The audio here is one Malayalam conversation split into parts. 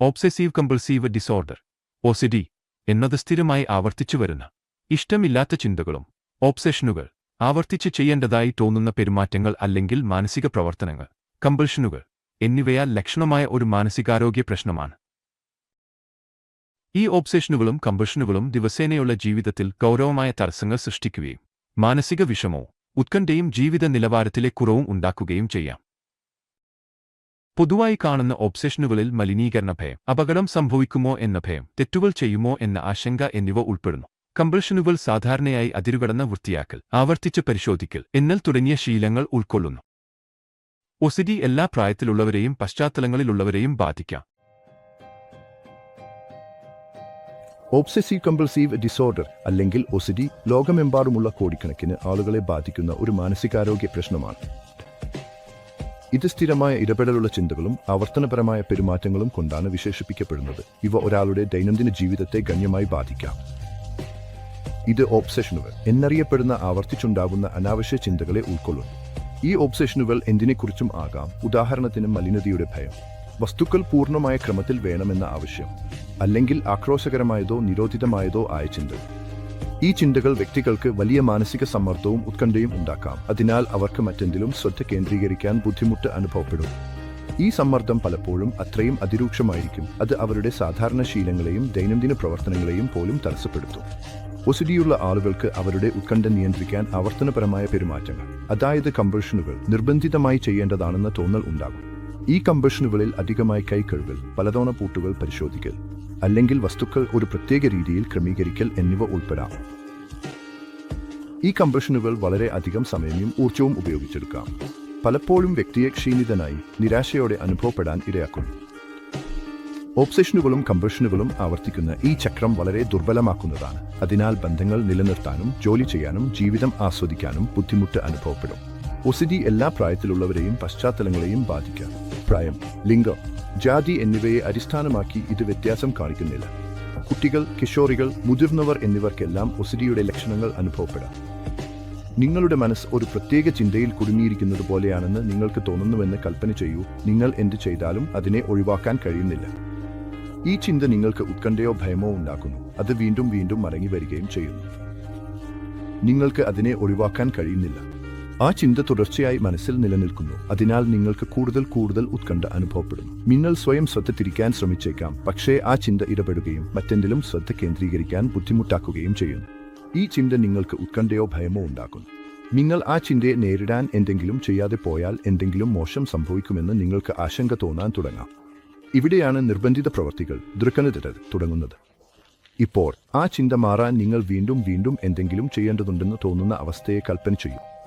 ഓബ്സെസീവ് കമ്പൾസീവ് ഡിസോർഡർ ഒസിഡി എന്നത് സ്ഥിരമായി ആവർത്തിച്ചു വരുന്ന ഇഷ്ടമില്ലാത്ത ചിന്തകളും ഓബ്സെഷനുകൾ ആവർത്തിച്ച് ചെയ്യേണ്ടതായി തോന്നുന്ന പെരുമാറ്റങ്ങൾ അല്ലെങ്കിൽ മാനസിക പ്രവർത്തനങ്ങൾ കമ്പൾഷനുകൾ എന്നിവയാൽ ലക്ഷണമായ ഒരു മാനസികാരോഗ്യ പ്രശ്നമാണ്. ഈ ഓബ്സെഷനുകളും കമ്പൾഷനുകളും ദിവസേനയുള്ള ജീവിതത്തിൽ ഗൗരവമായ തടസ്സങ്ങൾ സൃഷ്ടിക്കുകയും മാനസിക വിഷമവും ഉത്കണ്ഠയും ജീവിത നിലവാരത്തിലെ കുറവും ഉണ്ടാക്കുകയും ചെയ്യാം. പൊതുവായി കാണുന്ന ഒബ്സെഷനുകളിൽ മലിനീകരണ ഭയം അപകടം സംഭവിക്കുമോ എന്ന ഭയം തെറ്റുകൾ ചെയ്യുമോ എന്ന ആശങ്ക എന്നിവ ഉൾപ്പെടുന്നു. കമ്പൾഷനുകൾ സാധാരണയായി അതിരുകടന്ന വൃത്തിയാക്കൽ ആവർത്തിച്ച് പരിശോധിക്കൽ എന്നൽ തുടങ്ങിയ ശീലങ്ങൾ ഉൾക്കൊള്ളുന്നു. ഒസിഡി എല്ലാ പ്രായത്തിലുള്ളവരെയും പശ്ചാത്തലങ്ങളിലുള്ളവരെയും ബാധിക്കാം. ഒബ്സസീവ് കമ്പൾസീവ് ഡിസോർഡർ അല്ലെങ്കിൽ ഒസിഡി ലോകമെമ്പാടുമുള്ള കോടിക്കണക്കിന് ആളുകളെ ബാധിക്കുന്ന ഒരു മാനസികാരോഗ്യ പ്രശ്നമാണ്. ഇത് സ്ഥിരമായ ഇടപെടലുള്ള ചിന്തകളും ആവർത്തനപരമായ പെരുമാറ്റങ്ങളും കൊണ്ടാണ് വിശേഷിപ്പിക്കപ്പെടുന്നത്. ഇവ ഒരാളുടെ ദൈനംദിന ജീവിതത്തെ ഗണ്യമായി ബാധിക്കാം. ഇത് ഓബ്സെഷനുകൾ എന്നറിയപ്പെടുന്ന ആവർത്തിച്ചുണ്ടാകുന്ന അനാവശ്യ ചിന്തകളെ ഉൾക്കൊള്ളുന്നു. ഈ ഓബ്സെഷനുകൾ എന്തിനെക്കുറിച്ചും ആകാം. ഉദാഹരണത്തിന് മലിനതയുടെ ഭയം. വസ്തുക്കൾ പൂർണമായ ക്രമത്തിൽ വേണമെന്ന ആവശ്യം. അല്ലെങ്കിൽ ആക്രോശകരമായതോ നിരോധിതമായതോ ആയ ചിന്തകൾ. ഈ ചിന്തകൾ വ്യക്തികൾക്ക് വലിയ മാനസിക സമ്മർദ്ദവും ഉത്കണ്ഠയും ഉണ്ടാക്കാം. അതിനാൽ അവർക്ക് മറ്റെന്തിലും ശ്രദ്ധ കേന്ദ്രീകരിക്കാൻ ബുദ്ധിമുട്ട് അനുഭവപ്പെടും. ഈ സമ്മർദ്ദം പലപ്പോഴും അത്രയും അതിരൂക്ഷമായിരിക്കും. അത് അവരുടെ സാധാരണ ശീലങ്ങളെയും ദൈനംദിന പ്രവർത്തനങ്ങളെയും പോലും തടസ്സപ്പെടുത്തും. ഒസിഡിയുള്ള ആളുകൾക്ക് അവരുടെ ഉത്കണ്ഠ നിയന്ത്രിക്കാൻ ആവർത്തനപരമായ പെരുമാറ്റങ്ങൾ അതായത് കമ്പൾഷനുകൾ നിർബന്ധിതമായി ചെയ്യേണ്ടതാണെന്ന തോന്നൽ ഉണ്ടാകും. ഈ കമ്പൾഷനുകളിൽ അധികമായി കൈകഴുകൽ പലതവണ പൂട്ടുകൾ പരിശോധിക്കൽ അല്ലെങ്കിൽ വസ്തുക്കൾ ഒരു പ്രത്യേക രീതിയിൽ ക്രമീകരിക്കൽ എന്നിവ ഉൾപ്പെടാം. ഈ കമ്പ്രഷനുകൾ വളരെ അധികം സമയവും ഊർജവും ഉപയോഗിച്ചെടുക്കാം. പലപ്പോഴും വ്യക്തിയെ ക്ഷീണിതനായി നിരാശയോടെ അനുഭവപ്പെടാൻ ഇടയാക്കും ഓബ്സെഷനുകളും കമ്പ്രഷനുകളും ആവർത്തിക്കുന്ന ഈ ചക്രം വളരെ ദുർബലമാക്കുന്നതാണ്. അതിനാൽ ബന്ധങ്ങൾ നിലനിർത്താനും ജോലി ചെയ്യാനും ജീവിതം ആസ്വദിക്കാനും ബുദ്ധിമുട്ട് അനുഭവപ്പെടും. ഒസിഡി എല്ലാ പ്രായത്തിലുള്ളവരെയും പശ്ചാത്തലങ്ങളെയും ബാധിക്കാം. പ്രായം ലിംഗം ജാതി എന്നിവയെ അടിസ്ഥാനമാക്കി ഇത് വ്യത്യാസം കാണിക്കുന്നില്ല. കുട്ടികൾ കിഷോറികൾ മുതിർന്നവർ എന്നിവർക്കെല്ലാം ഒസിഡിയുടെ ലക്ഷണങ്ങൾ അനുഭവപ്പെടാം. നിങ്ങളുടെ മനസ്സ് ഒരു പ്രത്യേക ചിന്തയിൽ കുടുങ്ങിയിരിക്കുന്നത് പോലെയാണെന്ന് നിങ്ങൾക്ക് തോന്നുന്നുവെന്ന് കൽപ്പന ചെയ്യൂ. നിങ്ങൾ എന്ത് ചെയ്താലും അതിനെ ഒഴിവാക്കാൻ കഴിയുന്നില്ല. ഈ ചിന്ത നിങ്ങൾക്ക് ഉത്കണ്ഠയോ ഭയമോ ഉണ്ടാക്കുന്നു. അത് വീണ്ടും വീണ്ടും മടങ്ങി വരികയും ചെയ്യുന്നു. നിങ്ങൾക്ക് അതിനെ ഒഴിവാക്കാൻ കഴിയുന്നില്ല. ആ ചിന്ത തുടർച്ചയായി മനസ്സിൽ നിലനിൽക്കുന്നു. അതിനാൽ നിങ്ങൾക്ക് കൂടുതൽ കൂടുതൽ ഉത്കണ്ഠ അനുഭവപ്പെടുന്നു മിന്നൽ സ്വയം ശ്രദ്ധ തിരിക്കാൻ ശ്രമിച്ചേക്കാം. പക്ഷേ ആ ചിന്ത ഇടപെടുകയും മറ്റെന്തിലും ശ്രദ്ധ കേന്ദ്രീകരിക്കാൻ ബുദ്ധിമുട്ടാക്കുകയും ചെയ്യുന്നു. ഈ ചിന്ത നിങ്ങൾക്ക് ഉത്കണ്ഠയോ ഭയമോ ഉണ്ടാക്കുന്നു. നിങ്ങൾ ആ ചിന്തയെ നേരിടാൻ എന്തെങ്കിലും ചെയ്യാതെ പോയാൽ എന്തെങ്കിലും മോശം സംഭവിക്കുമെന്ന് നിങ്ങൾക്ക് ആശങ്ക തോന്നാൻ തുടങ്ങാം. ഇവിടെയാണ് നിർബന്ധിത പ്രവർത്തികൾ ദൃക്കനതിരത് തുടങ്ങുന്നത്. ഇപ്പോൾ ആ ചിന്ത മാറാൻ നിങ്ങൾ വീണ്ടും വീണ്ടും എന്തെങ്കിലും ചെയ്യേണ്ടതുണ്ടെന്ന് തോന്നുന്ന അവസ്ഥയെ കൽപ്പന ചെയ്യും.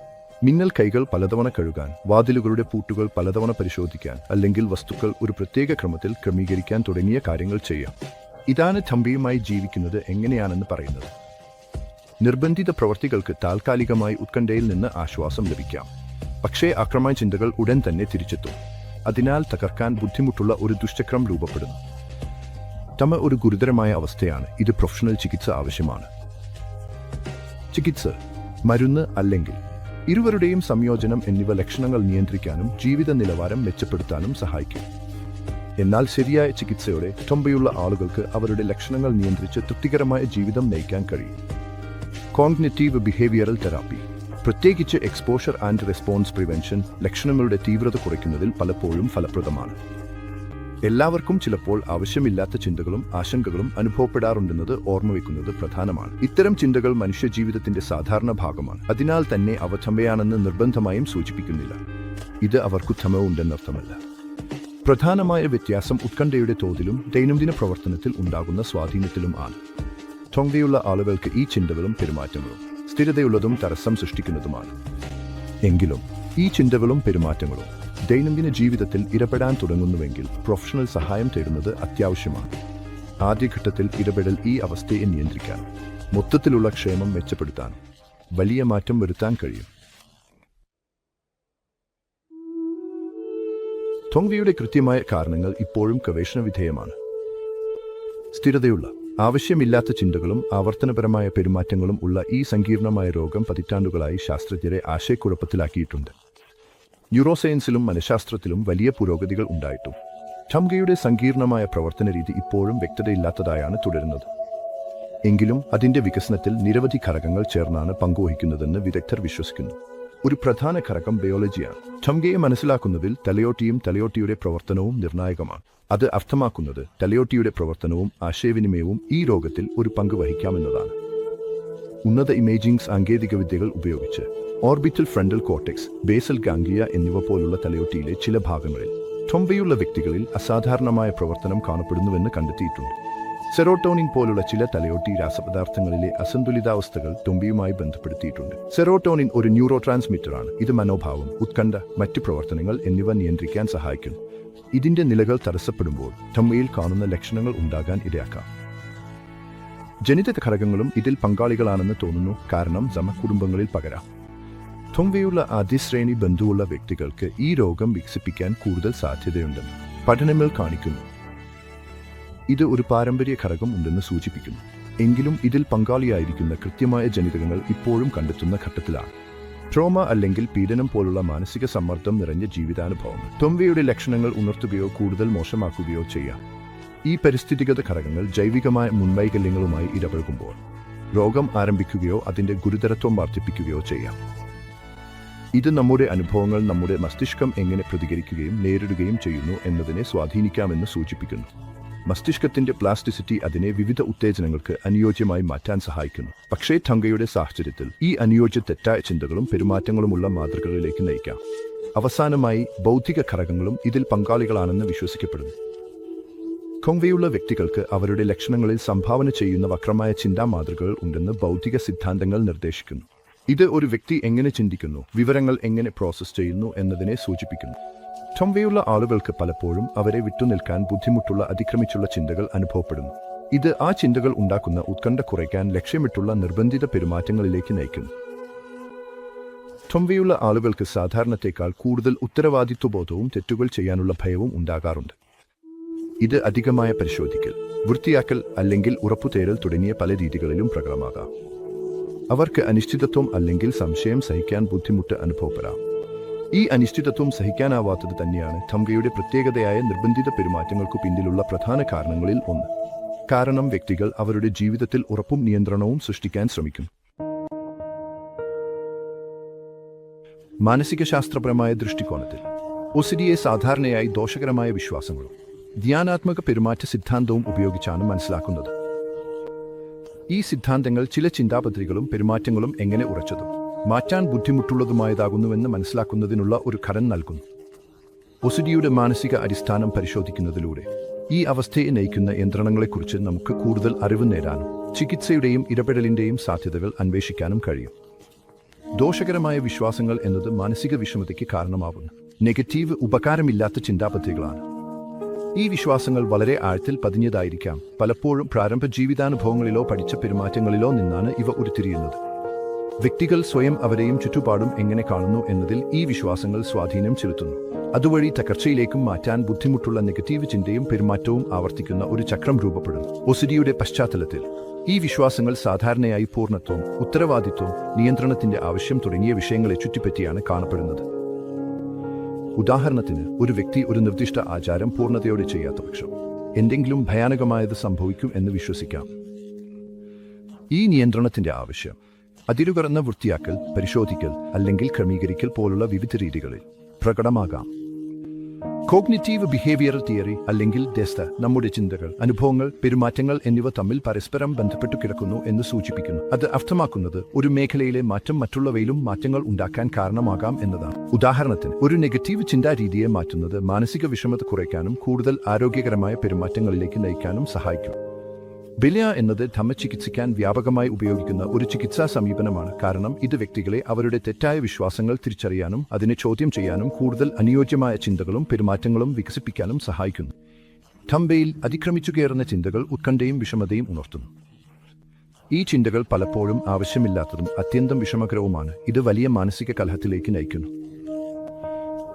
നിങ്ങൾ കൈകൾ പലതവണ കഴുകാൻ വാതിലുകളുടെ പൂട്ടുകൾ പലതവണ പരിശോധിക്കാൻ അല്ലെങ്കിൽ വസ്തുക്കൾ ഒരു പ്രത്യേക ക്രമത്തിൽ ക്രമീകരിക്കാൻ തുടങ്ങിയ കാര്യങ്ങൾ ചെയ്യാം. ഇതാണ് ചമ്പിയുമായി ജീവിക്കുന്നത് എങ്ങനെയാണെന്ന് പറയുന്നത്. നിർബന്ധിത പ്രവർത്തികൾക്ക് താൽക്കാലികമായി ഉത്കണ്ഠയിൽ നിന്ന് ആശ്വാസം ലഭിക്കാം. പക്ഷേ അക്രമ ചിന്തകൾ ഉടൻ തന്നെ തിരിച്ചെത്തും. അതിനാൽ തകർക്കാൻ ബുദ്ധിമുട്ടുള്ള ഒരു ദുഷ്ടക്രം രൂപപ്പെടുന്നു. തമ ഒരു ഗുരുതരമായ അവസ്ഥയാണ്. ഇത് പ്രൊഫഷണൽ ചികിത്സ ആവശ്യമാണ്. ചികിത്സ മരുന്ന് അല്ലെങ്കിൽ ഇരുവരുടെയും സംയോജനം എന്നിവ ലക്ഷണങ്ങൾ നിയന്ത്രിക്കാനും ജീവിത നിലവാരം മെച്ചപ്പെടുത്താനും സഹായിക്കും. എന്നാൽ ശരിയായ ചികിത്സയോടെ തൊമ്പയുള്ള ആളുകൾക്ക് അവരുടെ ലക്ഷണങ്ങൾ നിയന്ത്രിച്ച് തൃപ്തികരമായ ജീവിതം നയിക്കാൻ കഴിയും. Cognitive behavioural therapy. പ്രത്യേകിച്ച് എക്സ്പോഷർ ആൻഡ് റെസ്പോൺസ് പ്രിവെൻഷൻ ലക്ഷണങ്ങളുടെ തീവ്രത കുറയ്ക്കുന്നതിൽ പലപ്പോഴും ഫലപ്രദമാണ്. എല്ലാവർക്കും ചിലപ്പോൾ ആവശ്യമില്ലാത്ത ചിന്തകളും ആശങ്കകളും അനുഭവപ്പെടാറുണ്ടെന്നത് ഓർമ്മവെക്കുന്നത് പ്രധാനമാണ്. ഇത്തരം ചിന്തകൾ മനുഷ്യജീവിതത്തിന്റെ സാധാരണ ഭാഗമാണ്. അതിനാൽ തന്നെ അവ ചമ്മയാണെന്ന് നിർബന്ധമായും സൂചിപ്പിക്കുന്നില്ല. ഇത് അവർക്ക് ചമവുണ്ടെന്നർത്ഥമല്ല പ്രധാനമായ വ്യത്യാസം ഉത്കണ്ഠയുടെ തോതിലും ദൈനംദിന പ്രവർത്തനത്തിൽ ഉണ്ടാകുന്ന സ്വാധീനത്തിലും ആണ്. തൊങ്കയുള്ള ആളുകൾക്ക് ഈ ചിന്തകളും പെരുമാറ്റങ്ങളും സ്ഥിരതയുള്ളതും തടസ്സം സൃഷ്ടിക്കുന്നതുമാണ്. എങ്കിലും ഈ ചിന്തകളും പെരുമാറ്റങ്ങളും ദൈനംദിന ജീവിതത്തിൽ ഇടപെടാൻ തുടങ്ങുന്നുവെങ്കിൽ പ്രൊഫഷണൽ സഹായം തേടുന്നത് അത്യാവശ്യമാണ്. ആദ്യഘട്ടത്തിൽ ഇടപെടൽ ഈ അവസ്ഥയെ നിയന്ത്രിക്കാൻ മൊത്തത്തിലുള്ള ക്ഷേമം മെച്ചപ്പെടുത്താൻ വലിയ മാറ്റം വരുത്താൻ കഴിയും. തൊങ്വിയുടെ കൃത്യമായ കാരണങ്ങൾ ഇപ്പോഴും ഗവേഷണ വിധേയമാണ്. സ്ഥിരതയുള്ള ആവശ്യമില്ലാത്ത ചിന്തകളും ആവർത്തനപരമായ പെരുമാറ്റങ്ങളും ഉള്ള ഈ സങ്കീർണമായ രോഗം പതിറ്റാണ്ടുകളായി ശാസ്ത്രജ്ഞരെ ആശയക്കുഴപ്പത്തിലാക്കിയിട്ടുണ്ട്. ന്യൂറോസയൻസിലും മനഃശാസ്ത്രത്തിലും വലിയ പുരോഗതികൾ ഉണ്ടായിട്ടും. ടംഗയുടെ സങ്കീർണമായ പ്രവർത്തന രീതി ഇപ്പോഴും വ്യക്തതയില്ലാത്തതായാണ് തുടരുന്നത്. എങ്കിലും അതിന്റെ വികസനത്തിൽ നിരവധി ഘടകങ്ങൾ ചേർന്നാണ് പങ്കുവഹിക്കുന്നതെന്ന് വിദഗ്ധർ വിശ്വസിക്കുന്നു. ഒരു പ്രധാന ഘടകം ബയോളജിയാണ്. ചംഗയെ മനസ്സിലാക്കുന്നതിൽ തലയോട്ടിയും തലയോട്ടിയുടെ പ്രവർത്തനവും നിർണായകമാണ്. അത് അർത്ഥമാക്കുന്നത് തലയോട്ടിയുടെ പ്രവർത്തനവും ആശയവിനിമയവും ഈ രോഗത്തിൽ ഒരു പങ്ക് വഹിക്കാമെന്നതാണ്. ഉന്നത ഇമേജിംഗ് സാങ്കേതികവിദ്യകൾ ഉപയോഗിച്ച് orbital frontal cortex basal ganglia എന്നിവ പോലുള്ള തലയോട്ടിയിലെ ചില ഭാഗങ്ങളിൽ ടൊമ്പയുള്ള വ്യക്തികളിൽ അസാധാരണമായ പ്രവർത്തനം കാണപ്പെടുന്നുവെന്ന് കണ്ടെത്തിയിട്ടുണ്ട്. സെറോട്ടോണിൻ പോലുള്ള ചില തലയോട്ടി രാസപദാർത്ഥങ്ങളിലെ അസന്തുലിതാവസ്ഥകൾ തുമ്പിയുമായി ബന്ധപ്പെടുത്തിയിട്ടുണ്ട്. സെറോട്ടോണിൻ ഒരു ന്യൂറോ ട്രാൻസ്മിറ്ററാണ് ഇത് മനോഭാവം ഉത്കണ്ഠ മറ്റ് പ്രവർത്തനങ്ങൾ എന്നിവ നിയന്ത്രിക്കാൻ സഹായിക്കുന്നു. ഇതിന്റെ നിലകൾ തടസ്സപ്പെടുമ്പോൾ ടൊമ്പയിൽ കാണുന്ന ലക്ഷണങ്ങൾ ഉണ്ടാകാൻ ഇടയാക്കാം. ജനിത ഘടകങ്ങളും ഇതിൽ പങ്കാളികളാണെന്ന് തോന്നുന്നു. കാരണം സമകുടുംബങ്ങളിൽ പകരാം. തൊങ്കയുള്ള ആദ്യശ്രേണി ബന്ധുവുള്ള വ്യക്തികൾക്ക് ഈ രോഗം വികസിപ്പിക്കാൻ കൂടുതൽ സാധ്യതയുണ്ടെന്ന് പഠനങ്ങൾ കാണിക്കുന്നു. ഇത് ഒരു പാരമ്പര്യ ഘടകം ഉണ്ടെന്ന് സൂചിപ്പിക്കുന്നു. എങ്കിലും ഇതിൽ പങ്കാളിയായിരിക്കുന്ന കൃത്യമായ ജനിതകങ്ങൾ ഇപ്പോഴും കണ്ടെത്തുന്ന ഘട്ടത്തിലാണ്. ട്രോമ അല്ലെങ്കിൽ പീഡനം പോലുള്ള മാനസിക സമ്മർദ്ദം നിറഞ്ഞ ജീവിതാനുഭവം. തൊമ്പയുടെ ലക്ഷണങ്ങൾ ഉണർത്തുകയോ കൂടുതൽ മോശമാക്കുകയോ ചെയ്യാം. ഈ പരിസ്ഥിതിഗത ഘടകങ്ങൾ ജൈവികമായ മുൻവൈകല്യങ്ങളുമായി ഇടപഴകുമ്പോൾ രോഗം ആരംഭിക്കുകയോ അതിന്റെ ഗുരുതരത്വം വർദ്ധിപ്പിക്കുകയോ ചെയ്യാം. ഇത് നമ്മുടെ അനുഭവങ്ങൾ നമ്മുടെ മസ്തിഷ്കം എങ്ങനെ പ്രതികരിക്കുകയും നേരിടുകയും ചെയ്യുന്നു എന്നതിനെ സ്വാധീനിക്കാമെന്ന് സൂചിപ്പിക്കുന്നു. മസ്തിഷ്കത്തിന്റെ പ്ലാസ്റ്റിസിറ്റി അതിനെ വിവിധ ഉത്തേജനങ്ങൾക്ക് അനുയോജ്യമായി മാറ്റാൻ സഹായിക്കുന്നു. പക്ഷേ ടങ്കയുടെ സാഹചര്യത്തിൽ ഈ അനുയോജ്യ തെറ്റായ ചിന്തകളും പെരുമാറ്റങ്ങളുമുള്ള മാതൃകകളിലേക്ക് നയിക്കാം. അവസാനമായി ബൗദ്ധിക ഘടകങ്ങളും ഇതിൽ പങ്കാളികളാണെന്ന് വിശ്വസിക്കപ്പെടുന്നു. കൊങ്വയുള്ള വ്യക്തികൾക്ക് അവരുടെ ലക്ഷണങ്ങളിൽ സംഭാവന ചെയ്യുന്ന വക്രമായ ചിന്താ മാതൃകകൾ ഉണ്ടെന്ന് ബൗദ്ധിക സിദ്ധാന്തങ്ങൾ നിർദ്ദേശിക്കുന്നു. ഇത് ഒരു വ്യക്തി എങ്ങനെ ചിന്തിക്കുന്നു വിവരങ്ങൾ എങ്ങനെ പ്രോസസ്സ് ചെയ്യുന്നു എന്നതിനെ സൂചിപ്പിക്കുന്നു. ടൊമ്പയുള്ള ആളുകൾക്ക് പലപ്പോഴും അവരെ വിട്ടുനിൽക്കാൻ ബുദ്ധിമുട്ടുള്ള അതിക്രമിച്ചുള്ള ചിന്തകൾ അനുഭവപ്പെടുന്നു. ഇത് ആ ചിന്തകൾ ഉണ്ടാക്കുന്ന ഉത്കണ്ഠ കുറയ്ക്കാൻ ലക്ഷ്യമിട്ടുള്ള നിർബന്ധിത പെരുമാറ്റങ്ങളിലേക്ക് നയിക്കുന്നു. ടൊമ്പയുള്ള ആളുകൾക്ക് സാധാരണത്തേക്കാൾ കൂടുതൽ ഉത്തരവാദിത്വബോധവും തെറ്റുകൾ ചെയ്യാനുള്ള ഭയവും ഉണ്ടാകാറുണ്ട്. ഇത് അധികമായ പരിശോധിക്കൽ വൃത്തിയാക്കൽ അല്ലെങ്കിൽ ഉറപ്പുതേരൽ തുടങ്ങിയ പല രീതികളിലും പ്രകടമാകാം. അവർക്ക് അനിശ്ചിതത്വം അല്ലെങ്കിൽ സംശയം സഹിക്കാൻ ബുദ്ധിമുട്ട് അനുഭവപ്പെടാം. ഈ അനിശ്ചിതത്വം സഹിക്കാനാവാത്തത് തന്നെയാണ് ധംഗയുടെ പ്രത്യേകതയായ നിർബന്ധിത പെരുമാറ്റങ്ങൾക്കു പിന്നിലുള്ള പ്രധാന കാരണങ്ങളിൽ ഒന്ന്. കാരണം വ്യക്തികൾ അവരുടെ ജീവിതത്തിൽ ഉറപ്പും നിയന്ത്രണവും സൃഷ്ടിക്കാൻ ശ്രമിക്കും. മാനസിക ശാസ്ത്രപരമായ ദൃഷ്ടികോണത്തിൽ ഒസിഡിയെ സാധാരണയായി ദോഷകരമായ വിശ്വാസങ്ങളും ധ്യാനാത്മക പെരുമാറ്റ സിദ്ധാന്തവും ഉപയോഗിച്ചാണ് മനസ്സിലാക്കുന്നത്. ഈ സിദ്ധാന്തങ്ങൾ ചില ചിന്താപത്രികളും പെരുമാറ്റങ്ങളും എങ്ങനെ ഉറച്ചതും മാറ്റാൻ ബുദ്ധിമുട്ടുള്ളതുമായതാകുന്നുവെന്ന് മനസ്സിലാക്കുന്നതിനുള്ള ഒരു ഘടന നൽകുന്നു. ഒസിഡിയുടെ മാനസിക അടിസ്ഥാനം പരിശോധിക്കുന്നതിലൂടെ ഈ അവസ്ഥയെ നയിക്കുന്ന യന്ത്രണങ്ങളെക്കുറിച്ച് നമുക്ക് കൂടുതൽ അറിവ് നേടാനും ചികിത്സയുടെയും ഇടപെടലിന്റെയും സാധ്യതകൾ അന്വേഷിക്കാനും കഴിയും. ദോഷകരമായ വിശ്വാസങ്ങൾ എന്നത് മാനസിക വിഷമതയ്ക്ക് കാരണമാവുന്നു. നെഗറ്റീവ് ഉപകാരമില്ലാത്ത ചിന്താപദ്ധതികളാണ്. ഈ വിശ്വാസങ്ങൾ വളരെ ആഴത്തിൽ പതിഞ്ഞതായിരിക്കാം. പലപ്പോഴും പ്രാരംഭ ജീവിതാനുഭവങ്ങളിലോ പഠിച്ച പെരുമാറ്റങ്ങളിലോ നിന്നാണ് ഇവ ഉരുത്തിരിയുന്നത്. വ്യക്തികൾ സ്വയം അവരെയും ചുറ്റുപാടും എങ്ങനെ കാണുന്നു എന്നതിൽ ഈ വിശ്വാസങ്ങൾ സ്വാധീനം ചെലുത്തുന്നു. അതുവഴി തകർച്ചയിലേക്കും മാറ്റാൻ ബുദ്ധിമുട്ടുള്ള നെഗറ്റീവ് ചിന്തയും പെരുമാറ്റവും ആവർത്തിക്കുന്ന ഒരു ചക്രം രൂപപ്പെടുന്നു. ഒസിഡിയുടെ പശ്ചാത്തലത്തിൽ ഈ വിശ്വാസങ്ങൾ സാധാരണയായി പൂർണത്വം ഉത്തരവാദിത്വം നിയന്ത്രണത്തിന്റെ ആവശ്യം തുടങ്ങിയ വിഷയങ്ങളെ ചുറ്റിപ്പറ്റിയാണ് കാണപ്പെടുന്നത്. ഉദാഹരണത്തിന് ഒരു വ്യക്തി ഒരു നിർദ്ദിഷ്ട ആചാരം പൂർണതയോടെ ചെയ്യാത്ത പക്ഷം എന്തെങ്കിലും ഭയാനകമായത് സംഭവിക്കും എന്ന് വിശ്വസിക്കാം. ഈ നിയന്ത്രണത്തിന്റെ ആവശ്യം അതിരുകടന്ന വൃത്തിയാക്കൽ പരിശോധിക്കൽ അല്ലെങ്കിൽ ക്രമീകരിക്കൽ പോലുള്ള വിവിധ രീതികളിൽ പ്രകടമാകാം. കോഗ്നിറ്റീവ് ബിഹേവിയർ തിയറി അല്ലെങ്കിൽ ഡെസ്ത നമ്മുടെ ചിന്തകൾ അനുഭവങ്ങൾ പെരുമാറ്റങ്ങൾ എന്നിവ തമ്മിൽ പരസ്പരം ബന്ധപ്പെട്ടു കിടക്കുന്നു എന്ന് സൂചിപ്പിക്കുന്നു. അത് അർത്ഥമാക്കുന്നത് ഒരു മേഖലയിലെ മാറ്റം മറ്റുള്ളവയിലും മാറ്റങ്ങൾ ഉണ്ടാക്കാൻ കാരണമാകാം എന്നതാണ്. ഉദാഹരണത്തിന് ഒരു നെഗറ്റീവ് ചിന്താ രീതിയെ മാറ്റുന്നത് മാനസിക വിഷമത കുറയ്ക്കാനും കൂടുതൽ ആരോഗ്യകരമായ പെരുമാറ്റങ്ങളിലേക്ക് നയിക്കാനും സഹായിക്കും. ബിലിയ എന്നത് ധമ്മചികിത്സിക്കാൻ വ്യാപകമായി ഉപയോഗിക്കുന്ന ഒരു ചികിത്സാ സമീപനമാണ്. കാരണം ഇത് വ്യക്തികളെ അവരുടെ തെറ്റായ വിശ്വാസങ്ങൾ തിരിച്ചറിയാനും അതിനെ ചോദ്യം ചെയ്യാനും കൂടുതൽ അനുയോജ്യമായ ചിന്തകളും പെരുമാറ്റങ്ങളും വികസിപ്പിക്കാനും സഹായിക്കുന്നു. ധമ്പയിൽ അതിക്രമിച്ചു കയറുന്ന ചിന്തകൾ ഉത്കണ്ഠയും വിഷമതയും ഉണർത്തുന്നു. ഈ ചിന്തകൾ പലപ്പോഴും ആവശ്യമില്ലാത്തതും അത്യന്തം വിഷമകരവുമാണ്. ഇത് വലിയ മാനസിക കലഹത്തിലേക്ക് നയിക്കുന്നു.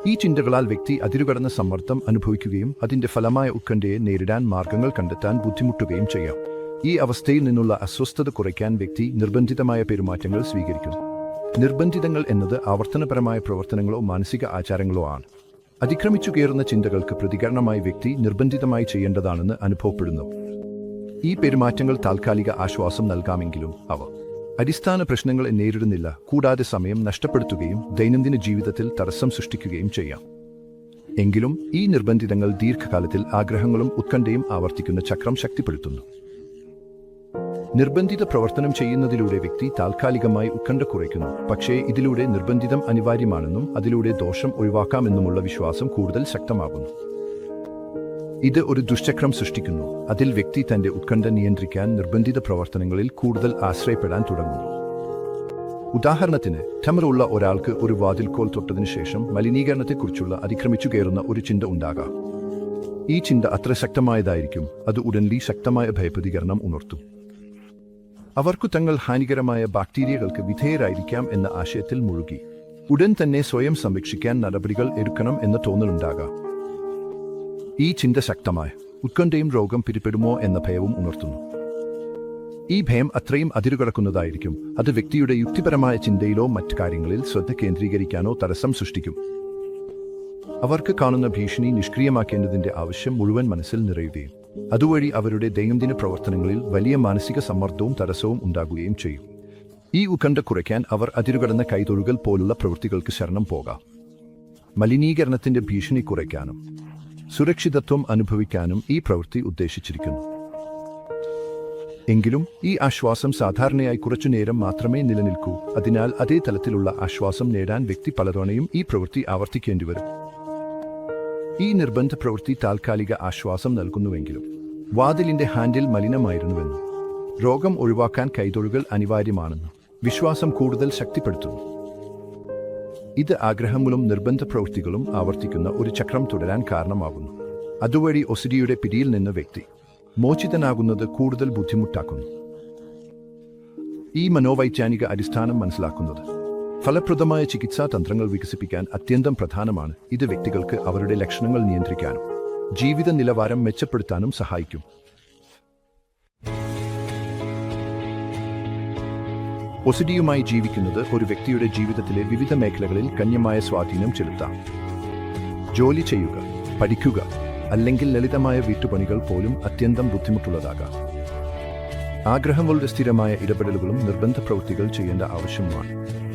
ഈ ചിന്തകളാൽ വ്യക്തി അതിരുകടന്ന സമ്മർദ്ദം അനുഭവിക്കുകയും അതിന്റെ ഫലമായ ഉത്കണ്ഠയെ നേരിടാൻ മാർഗങ്ങൾ കണ്ടെത്താൻ ബുദ്ധിമുട്ടുകയും ചെയ്യാം. ഈ അവസ്ഥയിൽ നിന്നുള്ള അസ്വസ്ഥത കുറയ്ക്കാൻ വ്യക്തി നിർബന്ധിതമായ പെരുമാറ്റങ്ങൾ സ്വീകരിക്കുന്നു. നിർബന്ധിതങ്ങൾ എന്നത് ആവർത്തനപരമായ പ്രവർത്തനങ്ങളോ മാനസിക ആചാരങ്ങളോ ആണ്. അതിക്രമിച്ചു കയറുന്ന ചിന്തകൾക്ക് പ്രതികരണമായി വ്യക്തി നിർബന്ധിതമായി ചെയ്യേണ്ടതാണെന്ന് അനുഭവപ്പെടുന്നു. ഈ പെരുമാറ്റങ്ങൾ താൽക്കാലിക ആശ്വാസം നൽകാമെങ്കിലും അവ അടിസ്ഥാന പ്രശ്നങ്ങളെ നേരിടുന്നില്ല. കൂടാതെ സമയം നഷ്ടപ്പെടുത്തുകയും ദൈനംദിന ജീവിതത്തിൽ തടസ്സം സൃഷ്ടിക്കുകയും ചെയ്യാം. എങ്കിലും ഈ നിർബന്ധിതങ്ങൾ ദീർഘകാലത്തിൽ ആഗ്രഹങ്ങളും ഉത്കണ്ഠയും ആവർത്തിക്കുന്ന ചക്രം ശക്തിപ്പെടുത്തുന്നു. നിർബന്ധിത പ്രവർത്തനം ചെയ്യുന്നതിലൂടെ വ്യക്തി താൽക്കാലികമായി ഉത്കണ്ഠ കുറയ്ക്കുന്നു. പക്ഷേ ഇതിലൂടെ നിർബന്ധിതം അനിവാര്യമാണെന്നും അതിലൂടെ ദോഷം ഒഴിവാക്കാമെന്നുമുള്ള വിശ്വാസം കൂടുതൽ ശക്തമാകുന്നു. ഇത് ഒരു ദുഷ്ചക്രം സൃഷ്ടിക്കുന്നു. അതിൽ വ്യക്തി തന്റെ ഉത്കണ്ഠ നിയന്ത്രിക്കാൻ നിർബന്ധിത പ്രവർത്തനങ്ങളിൽ കൂടുതൽ ആശ്രയപ്പെടാൻ തുടങ്ങുന്നു. ഉദാഹരണത്തിന് ഠമറുള്ള ഒരാൾക്ക് ഒരു വാതിൽക്കോൽ തൊട്ടതിനു ശേഷം മലിനീകരണത്തെക്കുറിച്ചുള്ള അതിക്രമിച്ചു കയറുന്ന ഒരു ചിന്ത ഉണ്ടാകാം. ഈ ചിന്ത അത്ര ശക്തമായതായിരിക്കും അത് ഉടനടി ശക്തമായ ഭയപ്രതികരണം ഉണർത്തും. അവർക്കു തങ്ങൾ ഹാനികരമായ ബാക്ടീരിയകൾക്ക് വിധേയരായിരിക്കാം എന്ന ആശയത്തിൽ മുഴുകി. ഉടൻ തന്നെ സ്വയം സംരക്ഷിക്കാൻ നടപടികൾ എടുക്കണം എന്ന തോന്നലുണ്ടാകാം. ഈ ചിന്ത ശക്തമായ ഉത്കണ്ഠയും രോഗം പിരിപ്പെടുമോ എന്ന ഭയവും ഉണർത്തുന്നു. ഈ ഭയം അത്രയും അതിരുകടക്കുന്നതായിരിക്കും. അത് വ്യക്തിയുടെ യുക്തിപരമായ ചിന്തയിലോ മറ്റ് കാര്യങ്ങളിൽ ശ്രദ്ധ കേന്ദ്രീകരിക്കാനോ തടസ്സം സൃഷ്ടിക്കും. അവർക്ക് കാണുന്ന ഭീഷണി നിഷ്ക്രിയമാക്കേണ്ടതിന്റെ ആവശ്യം മുഴുവൻ മനസ്സിൽ നിറയുകയും അതുവഴി അവരുടെ ദൈനംദിന പ്രവർത്തനങ്ങളിൽ വലിയ മാനസിക സമ്മർദ്ദവും തടസ്സവും ഉണ്ടാകുകയും ചെയ്യും. ഈ ഉത്കണ്ഠ കുറയ്ക്കാൻ അവർ അതിരുകടന്ന കൈതൊഴുകൽ പോലുള്ള പ്രവൃത്തികൾക്ക് ശരണം പോകാം. മലിനീകരണത്തിന്റെ ഭീഷണി കുറയ്ക്കാനും സുരക്ഷിതത്വം അനുഭവിക്കാനും ഈ പ്രവൃത്തി ഉദ്ദേശിച്ചിരിക്കുന്നു. എങ്കിലും ഈ ആശ്വാസം സാധാരണയായി കുറച്ചുനേരം മാത്രമേ നിലനിൽക്കൂ. അതിനാൽ അതേ തലത്തിലുള്ള ആശ്വാസം നേടാൻ വ്യക്തി പലതവണയും ഈ പ്രവൃത്തി ആവർത്തിക്കേണ്ടിവരും ഈ നിർബന്ധ പ്രവൃത്തി താൽക്കാലിക ആശ്വാസം നൽകുന്നുവെങ്കിലും വാതിലിന്റെ ഹാൻഡിൽ മലിനമായിരുന്നുവെന്നും രോഗം ഒഴിവാക്കാൻ കൈതൊഴുകൾ അനിവാര്യമാണെന്നും വിശ്വാസം കൂടുതൽ ശക്തിപ്പെടുത്തുന്നു. ഇത് ആഗ്രഹങ്ങളും നിർബന്ധ പ്രവൃത്തികളും ആവർത്തിക്കുന്ന ഒരു ചക്രം തുടരാൻ കാരണമാകുന്നു. അതുവഴി ഒസിഡിയുടെ പിടിയിൽ നിന്ന് വ്യക്തി മോചിതനാകുന്നത് കൂടുതൽ ബുദ്ധിമുട്ടാക്കുന്നു. ഈ മനോവൈജ്ഞാനിക അടിസ്ഥാനം മനസ്സിലാക്കുന്നത് ഫലപ്രദമായ ചികിത്സാ തന്ത്രങ്ങൾ വികസിപ്പിക്കാൻ അത്യന്തം പ്രധാനമാണ്. ഇത് വ്യക്തികൾക്ക് അവരുടെ ലക്ഷണങ്ങൾ നിയന്ത്രിക്കാനും ജീവിത നിലവാരം മെച്ചപ്പെടുത്താനും സഹായിക്കും. ഒസിഡിയുമായി ജീവിക്കുന്നത് ഒരു വ്യക്തിയുടെ ജീവിതത്തിലെ വിവിധ മേഖലകളിൽ ഗണ്യമായ സ്വാധീനം ചെലുത്താം. ജോലി ചെയ്യുക പഠിക്കുക അല്ലെങ്കിൽ ലളിതമായ വീട്ടുപണികൾ പോലും അത്യന്തം ബുദ്ധിമുട്ടുള്ളതാകാം. ആഗ്രഹങ്ങളുടെ സ്ഥിരമായ ഇടപെടലുകളും നിർബന്ധ പ്രവൃത്തികൾ ചെയ്യേണ്ട ആവശ്യമാണ്.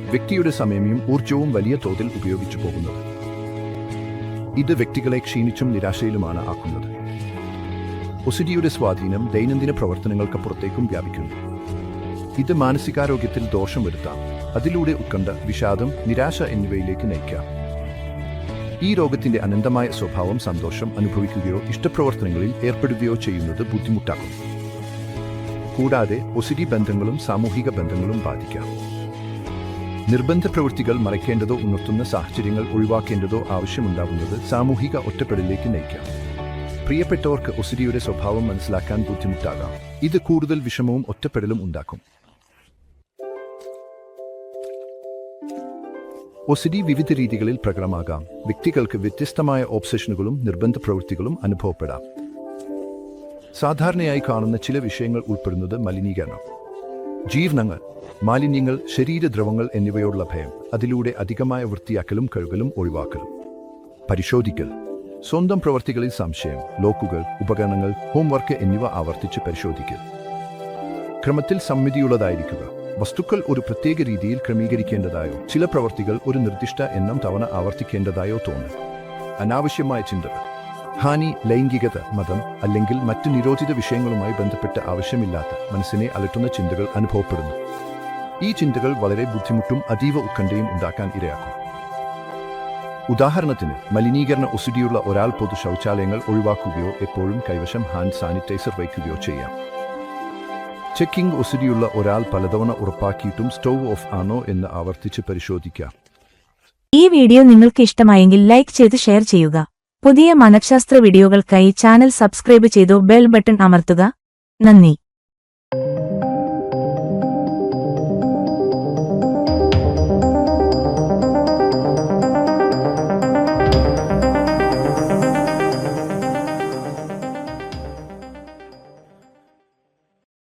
വ്യക്തിയുടെ സമയവും ഊർജവും വലിയ തോതിൽ ഉപയോഗിച്ചു പോകുന്നത്. ഇത് വ്യക്തികളെ ക്ഷീണിച്ചും നിരാശയിലുമാണ് ആക്കുന്നത്. ഒസിഡിയുടെ സ്വാധീനം ദൈനംദിന പ്രവർത്തനങ്ങൾക്ക് പുറത്തേക്കും വ്യാപിക്കുന്നു. ഇത് മാനസികാരോഗ്യത്തിൽ ദോഷം വരുത്താം. അതിലൂടെ ഉത്കണ്ഠ വിഷാദം നിരാശ എന്നിവയിലേക്ക് നയിക്കാം. ഈ രോഗത്തിന്റെ അനന്തമായ സ്വഭാവം സന്തോഷം അനുഭവിക്കുകയോ ഇഷ്ടപ്രവർത്തനങ്ങളിൽ ഏർപ്പെടുകയോ ചെയ്യുന്നത് ബുദ്ധിമുട്ടാക്കും. കൂടാതെ ഒസിഡി ബന്ധങ്ങളും സാമൂഹിക ബന്ധങ്ങളും ബാധിക്കാം. നിർബന്ധ പ്രവൃത്തികൾ മറയ്ക്കേണ്ടതോ ഉണർത്തുന്ന സാഹചര്യങ്ങൾ ഒഴിവാക്കേണ്ടതോ ആവശ്യമുണ്ടാകുന്നത് സാമൂഹിക ഒറ്റപ്പെടലിലേക്ക് നയിക്കാം. പ്രിയപ്പെട്ടവർക്ക് ഒസിഡിയുടെ സ്വഭാവം മനസ്സിലാക്കാൻ ബുദ്ധിമുട്ടാകാം. ഇത് കൂടുതൽ വിഷമവും ഒറ്റപ്പെടലും ഉണ്ടാക്കും. ഒസിഡി വിവിധ രീതികളിൽ പ്രകടമാകാം. വ്യക്തികൾക്ക് വ്യത്യസ്തമായ ഓബ്സഷനുകളും നിർബന്ധ പ്രവൃത്തികളും അനുഭവപ്പെടാം. സാധാരണയായി കാണുന്ന ചില വിഷയങ്ങൾ ഉൾപ്പെടുന്നത് മലിനീകരണം ജീർണങ്ങൾ മാലിന്യങ്ങൾ ശരീരദ്രവങ്ങൾ എന്നിവയോടുള്ള ഭയം അതിലൂടെ അധികമായ വൃത്തിയാക്കലും കഴുകലും ഒഴിവാക്കലും. പരിശോധിക്കൽ സ്വന്തം പ്രവർത്തികളിൽ സംശയം ലോക്കുകൾ ഉപകരണങ്ങൾ ഹോംവർക്ക് എന്നിവ ആവർത്തിച്ച് പരിശോധിക്കൽ. ക്രമത്തിൽ സമ്മിതിയുള്ളതായിരിക്കുക. വസ്തുക്കൾ ഒരു പ്രത്യേക രീതിയിൽ ക്രമീകരിക്കേണ്ടതായോ? ചില പ്രവർത്തികൾ ഒരു നിർദ്ദിഷ്ട എണ്ണം തവണ ആവർത്തിക്കേണ്ടതായോ തോന്നും അനാവശ്യമായ ചിന്തകൾ. ഹാനി ലൈംഗികത മതം അല്ലെങ്കിൽ മറ്റ് നിരോധിത വിഷയങ്ങളുമായി ബന്ധപ്പെട്ട് ആവശ്യമില്ലാത്ത മനസ്സിനെ അലട്ടുന്ന ചിന്തകൾ അനുഭവപ്പെടുന്നു. ഈ ചിന്തകൾ വളരെ ബുദ്ധിമുട്ടും അതീവ ഉത്കണ്ഠയും ഉണ്ടാക്കാൻ ഇരയാക്കും. ഉദാഹരണത്തിന് മലിനീകരണ ഒസിഡിയുള്ള ഒരാൾ പൊതു ശൗചാലയങ്ങൾ ഒഴിവാക്കുകയോ എപ്പോഴും കൈവശം ഹാൻഡ് സാനിറ്റൈസർ വയ്ക്കുകയോ ചെയ്യാം. ചെക്കിംഗ് ഒസുരിയുള്ള ഒരാൾ പലതവണ ഉറപ്പാക്കിയിട്ടും സ്റ്റോവ് ഓഫ് ആണോ എന്ന് ആവർത്തിച്ച് പരിശോധിക്കാം. ഈ വീഡിയോ നിങ്ങൾക്ക് ഇഷ്ടമായെങ്കിൽ ലൈക്ക് ചെയ്ത് ഷെയർ ചെയ്യുക. പുതിയ മനഃശാസ്ത്ര വീഡിയോകൾക്കായി ചാനൽ സബ്സ്ക്രൈബ് ചെയ്തു ബെൽ ബട്ടൺ അമർത്തുക. നന്ദി.